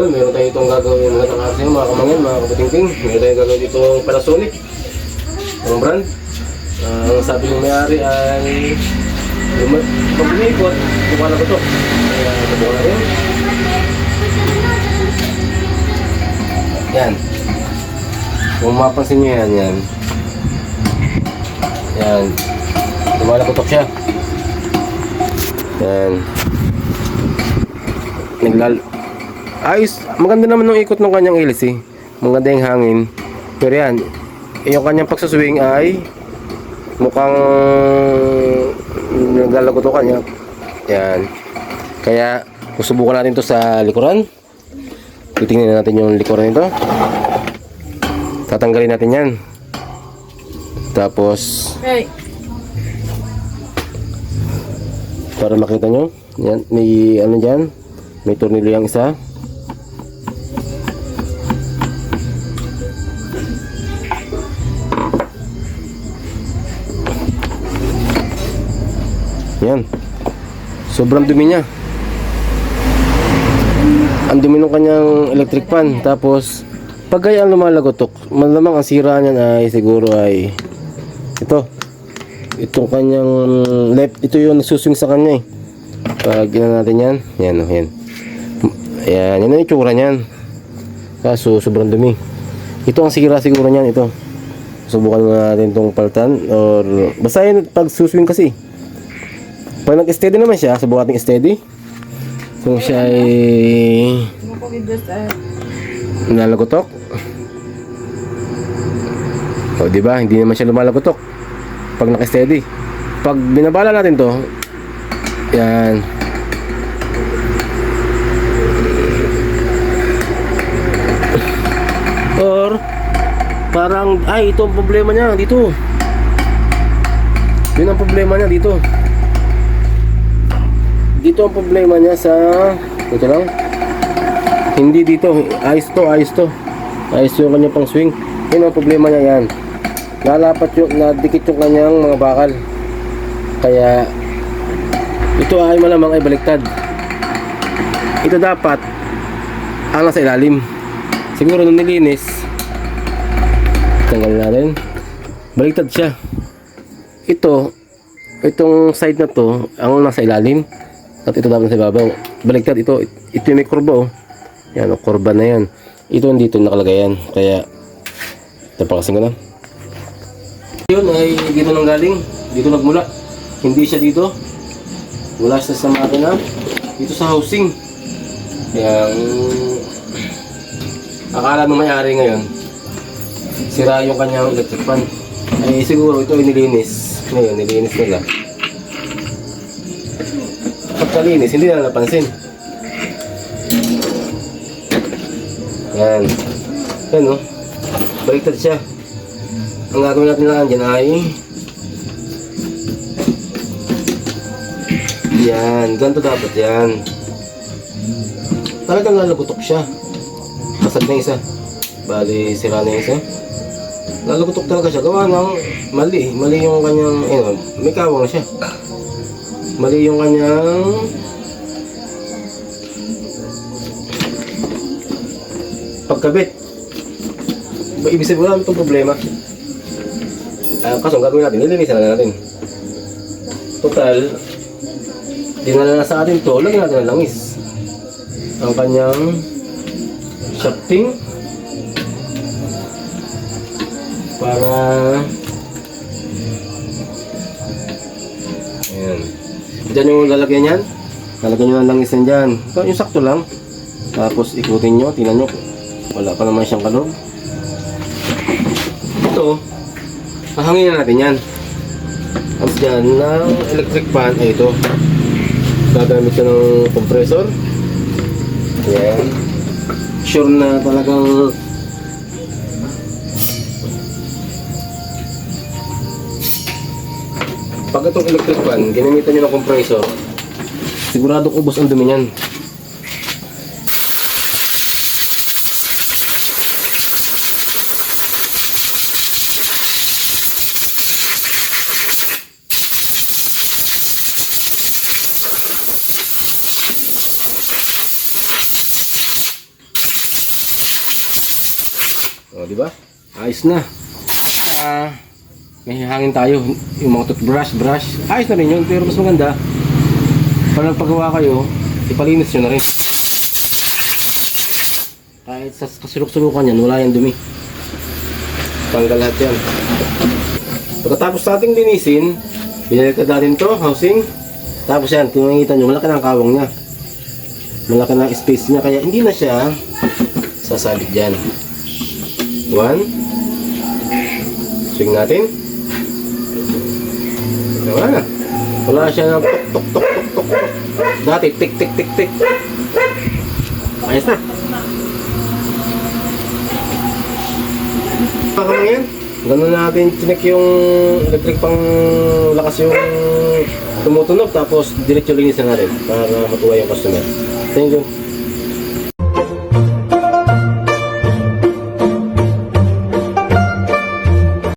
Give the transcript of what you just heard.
So, meron tayo itong gagawin mga kakasya, mga kamangyan, mga kabutingting. Meron tayong gagawin dito Panasonic. Ang brand. Ah, ang sabi ng may-ari ay luma- pag umikot, buka na ba ito? Kaya nabuka na rin. Yan. Kung mapansin nyo yan, yan. Yan. Lumalakotok siya. Yan. Naglal... Ayos. Maganda naman ng ikot ng kanyang ilis eh. Maganda yung hangin. Pero yan. Yung kanyang pagsuswing ay mukhang naglalakotokan niya. Yan. Kaya susubukan natin to sa likuran. Titingnan natin yung likuran nito. Tatanggalin natin yan. Tapos Hey, para makita nyo yan may ano dyan may tornilyo yung isa yan. Sobrang dumi niya. Ang dumi ng kanyang electric fan. Tapos pag kaya ang lumalagotok malamang ang sira niyan ay siguro ay ito. Itong kanyang left ito yung nagsuswing sa kanya eh. Pag gina natin yan yan o yan. Ayan yan ang itsura niyan. Kaso sobrang dumi. Ito ang sira siguro niyan ito. Subukan na natin itong paltan or basta yan pag suswing kasi pag nag-steady naman siya subukan natin steady kung siya ay nalalagotok o di ba? Hindi naman siya lumalagotok pag naka-steady. Pag binabala natin to yan. Or parang ay ito ang problema niya dito. Yun ang problema niya dito dito ang problema niya sa ito lang hindi dito. Ayos to, ayos to. Ayos yung kanyang pang swing. Yun ang problema niya yan. Lalapat yung, nadikit yung kanyang mga bakal. Kaya, ito ay malamang ay baliktad. Ito dapat, ang nasa ilalim. Siguro nung nilinis, tanggal natin. Baliktad siya. Ito, itong side na to, ang nasa ilalim. At ito dapat nasa ibabaw. Baliktad ito. Ito yung may kurba oh. Yan, o, kurba na yan. Ito dito nakalagay yan. Kaya, napakasin ko na. Yun ay dito nang galing. Dito nagmula. Hindi siya dito. Wala siya sa makina. Dito sa housing. Kaya, akala ng may-ari ngayon, sira yung kanyang electric fan. Ay siguro ito ay nilinis. Ngayon, nilinis nila. Pagkalinis, hindi na napansin. Yan. Yan o. Baliktad siya. Ang gagawin natin lang dyan ay yan. Ganito dapat yan. Talagang lalagutok siya. Kasag na isa. Bali, sira na isa. Lalagutok talaga siya. Gawa ng mali. Mali yung kanyang, eh, may kawang siya. Mali yung kanyang pagkabit. Ibig sabihin wala itong problema. Ah, kaso ang gagawin natin, nilinisan na natin. Total, dinala na sa atin to, lagyan natin ng langis. Ang kanyang shafting para Diyan yung lalagyan yan. Lalagyan nyo ng langis yan dyan. Ito yung sakto lang. Tapos ikutin nyo, tingnan nyo. Wala pa naman siyang kalog. Ito, hahangin na natin yan. Tapos dyan, ng electric fan, ay ito. Gagamit ka ng compressor. Ayan. Sure na talagang pag itong electric fan, ginamitan nyo ng compressor, siguradong ubos ang dumi niyan. di ba? Ayos na. Ah, may hangin tayo. Yung mga toothbrush, brush. Ayos na rin yun. Pero mas maganda, pag nagpagawa kayo, ipalinis nyo na rin. Kahit sa kasulok-sulukan yan, wala yung dumi. Tanggal lahat yan. Pagkatapos nating linisin, binaliktad natin to, housing. Tapos yan, kung nakikita nyo, malaki na ang kawang niya. Malaki na space niya, kaya hindi na siya sasabit dyan. One. Swing natin. Wala na. Wala siya ng tok tok tok tok tok. Dati tik tik tik tik. Ayos na. Pakam yan. Ganun natin chinek yung electric pang lakas yung tumutunog tapos diretso linisan natin para matuwa yung customer. Thank you.